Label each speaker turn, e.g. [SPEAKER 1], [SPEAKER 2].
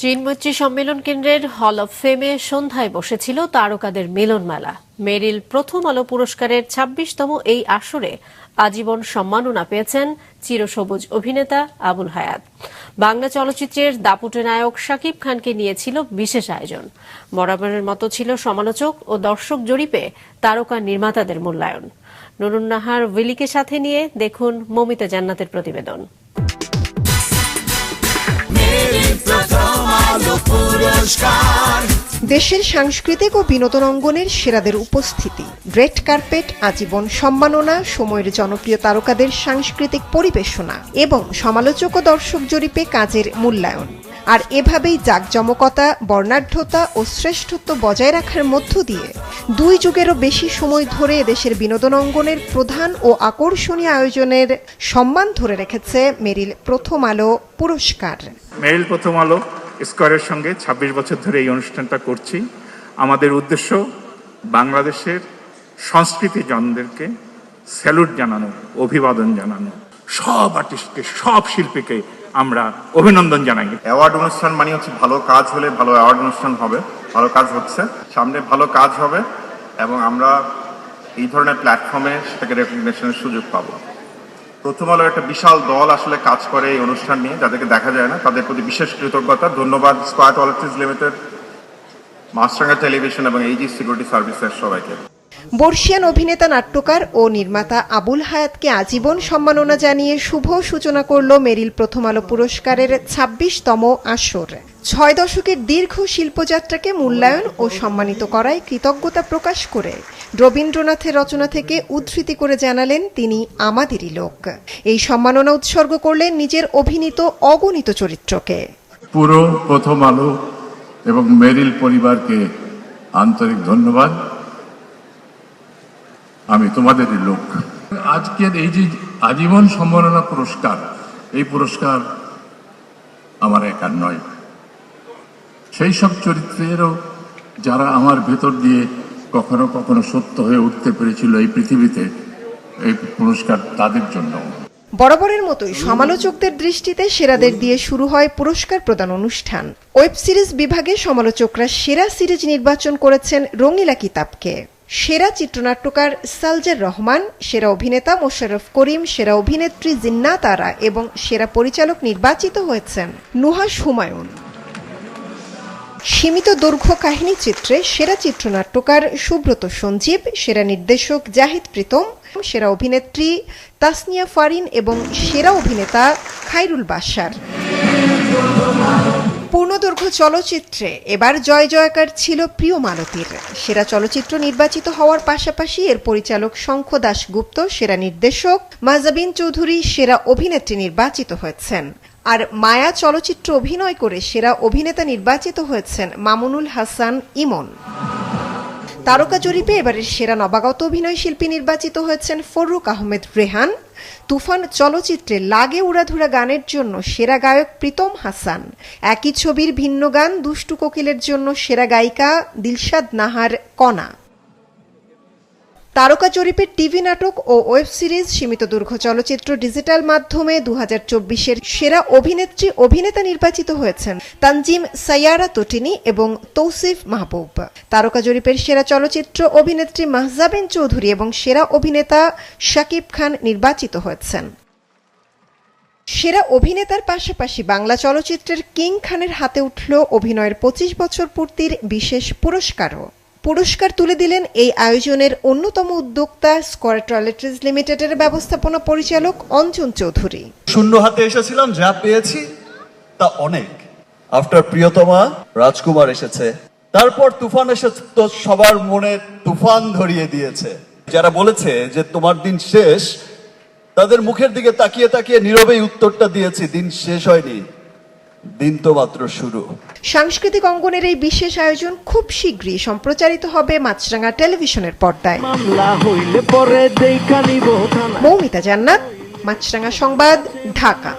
[SPEAKER 1] চীনমৈত্রী সম্মেলন কেন্দ্রের হল অব ফেমে সন্ধ্যায় বসেছিল তারকাদের মিলন মেলা মেরিল প্রথম আলো পুরস্কারের ছাব্বিশতম এই আসরে আজীবন সম্মাননা পেয়েছেন চিরসবুজ অভিনেতা আবুল হায়াত। বাংলা চলচ্চিত্রের দাপুটে নায়ক শাকিব খানকে নিয়েছিল বিশেষ আয়োজন। বরাবরের মতো ছিল সমালোচক ও দর্শক জরিপে তারকা নির্মাতাদের মূল্যায়ন। নুরুন নাহার উইলিকে সাথে নিয়ে দেখুন মমিতা জান্নাতের প্রতিবেদন।
[SPEAKER 2] দেশের সাংস্কৃতিক ও বিনোদন অঙ্গনের সেরাদের উপস্থিতি। রেড কার্পেট আজীবন সম্মাননা সময়ের জনপ্রিয় তারকাদের সাংস্কৃতিক পরিবেশনা এবং সমালোচক ও দর্শক জরিপে কাজের মূল্যায়ন। আর এভাবেই জাঁকজমকতা বর্ণাঢ্যতা ও শ্রেষ্ঠত্ব বজায় রাখার মধ্য দিয়ে দুই যুগেরও বেশি সময় ধরে দেশের বিনোদন অঙ্গনের প্রধান ও আকর্ষণীয় আয়োজনের সম্মান ধরে রেখেছে মেরিল প্রথম আলো পুরস্কার।
[SPEAKER 3] মেরিল প্রথম আলো। স্কোয়ারের সঙ্গে ২৬ বছর ধরে এই অনুষ্ঠানটা করছি। আমাদের উদ্দেশ্য বাংলাদেশের সংস্কৃতি জনদেরকে স্যালুট জানানো, অভিবাদন জানানো। সব আর্টিস্টকে সব শিল্পীকে আমরা অভিনন্দন জানাই।
[SPEAKER 4] অ্যাওয়ার্ড অনুষ্ঠান মানে হচ্ছে ভালো কাজ হলে ভালো অ্যাওয়ার্ড অনুষ্ঠান হবে, ভালো কাজ হচ্ছে। সামনে ভালো কাজ হবে এবং আমরা এই ধরনের প্ল্যাটফর্মে সেটাকে রেকগনেশনের সুযোগ পাবো। প্রথম আলো একটা বিশাল দল আসলে কাজ করে এই অনুষ্ঠান নিয়ে, যাদেরকে দেখা যায় না, তাদের প্রতি বিশেষ কৃতজ্ঞতা, ধন্যবাদ Square toiletries limited Maasranga television এবং এইজি সিকিউরিটি সার্ভিসের সবাইকে।
[SPEAKER 2] বর্ষিয়ান অভিনেতা, নাট্যকার ও নির্মাতা আবুল হায়াতকে আজীবন সম্মাননা জানিয়ে শুভ সূচনা করল মেরিল প্রথম আলো পুরস্কারের ছাব্বিশতম আসর। ছয় দশকের দীর্ঘ শিল্পযাত্রাকে মূল্যায়ন ও সম্মানিত করায় কৃতজ্ঞতা প্রকাশ করে রবীন্দ্রনাথের রচনা থেকে উদ্ধৃতি করে জানালেন তিনি আমাদেরই লোক। এই সম্মাননা উৎসর্গ করলেন নিজের অভিনীত অগণিত চরিত্রকে।
[SPEAKER 5] পুরো প্রথম আলো এবং মেরিল পরিবারকে আন্তরিক ধন্যবাদ। আমি তোমাদেরই লোক। আজকের এই যে আজীবন সম্মাননা পুরস্কার, এই পুরস্কার আমার একার নয়। সেই সব চরিত্রেরও যারা আমার ভেতর দিয়ে কখনো কখনো সত্য হয়ে উঠতে পেরেছিল এই পৃথিবীতে, এই পুরস্কার তাদের জন্য।
[SPEAKER 2] বরাবরের মতোই সমালোচকদের দৃষ্টিতে সেরাদের দিয়ে শুরু হয় পুরস্কার প্রদান অনুষ্ঠান। ওয়েব সিরিজ বিভাগে সমালোচকরা সেরা সিরিজ নির্বাচন করেছেন রঙিলা কিতাবকে। সেরা চিত্রনাট্যকার সালজার রহমান, সেরা অভিনেতা মোশাররফ করিম, সেরা অভিনেত্রী জিন্না তারা এবং সেরা পরিচালক নির্বাচিত হয়েছেন নুহাস হুমায়ুন। সীমিত দৈর্ঘ্য কাহিনী চিত্রে সেরা চিত্রনাট্যকার সুব্রত সঞ্জীব, সেরা নির্দেশক জাহিদ প্রীতম, সেরা অভিনেত্রী তাসনিয়া ফারিন এবং সেরা অভিনেতা খাইরুল বাশার। পূর্ণদৈর্ঘ্য চলচ্চিত্রে। এবার জয় জয়কার ছিল প্রিয় মালতীর সেরা চলচ্চিত্র নির্বাচিত হওয়ার পাশাপাশি এর পরিচালক শঙ্খ দাশগুপ্ত সেরা নির্দেশক মাজাবিন চৌধুরী, সেরা অভিনেত্রী নির্বাচিত হয়েছেন। আর মায়া চলচ্চিত্র অভিনয় করে সেরা অভিনেতা নির্বাচিত হয়েছেন মামুনুল হাসান ইমন। তারকা জরিপে এবারের সেরা নবাগত অভিনয় শিল্পী নির্বাচিত হয়েছেন ফরুক আহমেদ রেহান। তুফান চলচ্চিত্রে লাগে উড়াধুরা গানের জন্য সেরা গায়ক প্রীতম হাসান। একই ছবির ভিন্ন গান দুষ্টু কোকিলের জন্য সেরা গায়িকা দিলশাদ নাহার কণা। তারকা জরিপের টিভি নাটক ও ওয়েব সিরিজ সীমিত দৈর্ঘ্য চলচ্চিত্র ডিজিটাল মাধ্যমে দু হাজার চব্বিশের সেরা অভিনেত্রী অভিনেতা নির্বাচিত হয়েছেন তানজিম সাইয়ারা তটিনী এবং তৌসিফ মাহবুব। তারকা জরিপের সেরা চলচ্চিত্র অভিনেত্রী মাহজাবিন চৌধুরী এবং সেরা অভিনেতা শাকিব খান নির্বাচিত হয়েছেন। সেরা অভিনেতার পাশাপাশি বাংলা চলচ্চিত্রের কিং খানের হাতে উঠল অভিনয়ের পঁচিশ বছর পূর্তির বিশেষ পুরস্কারও। পুরস্কার তুলে দিলেন এই আয়োজনের অন্যতম উদ্যোক্তা স্কোয়ার টয়লেট্রিজ লিমিটেডের ব্যবস্থাপনা পরিচালক অঞ্জন চৌধুরী।
[SPEAKER 6] শূন্য হাতে এসেছিলাম, যা পেয়েছি তা অনেক। আফটার প্রিয়তমা, রাজকুমার এসেছে। তারপর তুফান এসেছে তো সবার মনে তুফান ধরিয়ে দিয়েছে। যারা বলেছে যে তোমার দিন শেষ, তাদের মুখের দিকে তাকিয়ে তাকিয়ে নীরবেই উত্তরটা দিয়েছি, দিন শেষ হয়নি। দিন তো মাত্র শুরু।
[SPEAKER 2] সাংস্কৃতিক অঙ্গনের এই বিশেষ আয়োজন খুব শীঘ্রই সম্প্রচারিত হবে মাছরাঙা টেলিভিশনের পর্দায়। মৌমিতা জান্নাত মাছরাঙা সংবাদ ঢাকা।